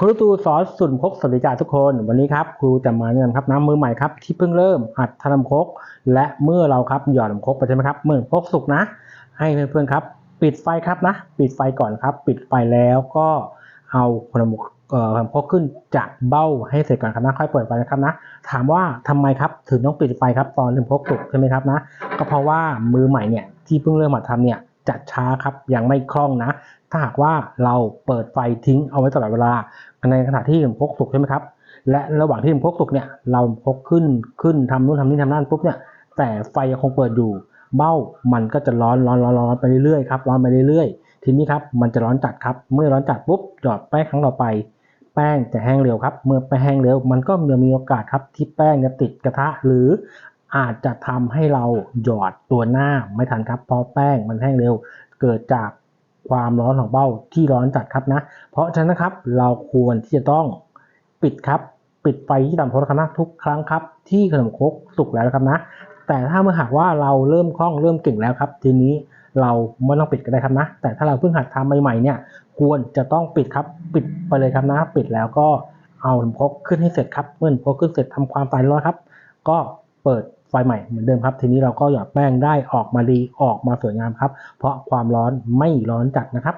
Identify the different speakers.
Speaker 1: ครูตูสอนสุนพกสวัสดิการทุกคนวันนี้ครับครูจะมาแนะนำครับน้ำมือใหม่ครับที่เพิ่งเริ่มหัดทำน้ำครกและเมื่อเราครับหย่อน้ำครกไปใช่ไหมครับเมื่อคกสุกนะ ให้เพื่อนๆครับ ปิดไฟครับนะ ปิดไฟก่อนครับ ปิดไฟแล้วก็เอาขนมเอ่อขนมคกขึ้นจากเบ้าให้เสร็จก่อนครับนะค่อยเปิดไฟนะครับนะ ถามว่าทำไมครับถึงต้องปิดไฟครับตอนขนมคกสุกใช่ไหมครับนะ ก็เพราะว่ามือใหม่เนี่ยที่เพิ่งเริ่มหัดทำเนี่ยจะช้าครับยังไม่คล่องนะ ถ้าหากว่าเราเปิดไฟทิ้งเอาไว้ตลอดเวลาในขณะที่ผมพกสุกใช่ไหมครับ และระหว่างที่ผมพกสุกเนี่ยเราพกขึ้นขึ้นทำนู่นทำนี่ทำนั่นปุ๊บเนี่ยแต่ไฟยังคงเปิดอยู่เบ้ามันก็จะร้อนร้อนร้อนร้อนไปเรื่อยๆครับร้อนไปเรื่อยๆ ทีนี้ครับมันจะร้อนจัดครับเมื่อร้อนจัดปุ๊บหยอดแป้งครั้งต่อไป แป้งจะแห้งเร็วครับ เมื่อแป้งแห้งเร็วมันก็ยังมีโอกาสครับที่แป้งจะติดกระทะหรืออาจจะทำให้เราหยอดตัวหน้าไม่ทันครับเพราะแป้งมันแห้งเร็ว เกิดจาก ความร้อนของเบ้าที่ร้อนจัดครับนะ เพราะฉะนั้นนะครับเราควรที่จะต้องปิดครับ ปิดไฟที่ต่ำโทรศัพท์นะทุกครั้งครับ ที่ขนมครกสุกแล้วนะครับนะ แต่ถ้าเมื่อหากว่าเราเริ่มคล่องเริ่มเก่งแล้วครับ ทีนี้เราไม่ต้องปิดก็ได้ครับนะ แต่ถ้าเราเพิ่งหัดทำใหม่ๆเนี่ยควรจะต้องปิดครับปิดไปเลยครับนะ ปิดแล้วก็เอาขนมครกขึ้นให้เสร็จครับเมื่อขนมครกขึ้นเสร็จทำความไฟร้อนครับ ก็เปิด ไฟใหม่เหมือนเดิมครับ ทีนี้เราก็หยอดแป้งได้ออกมาดีออกมาสวยงามครับ เพราะความร้อนไม่ร้อนจัดนะครับ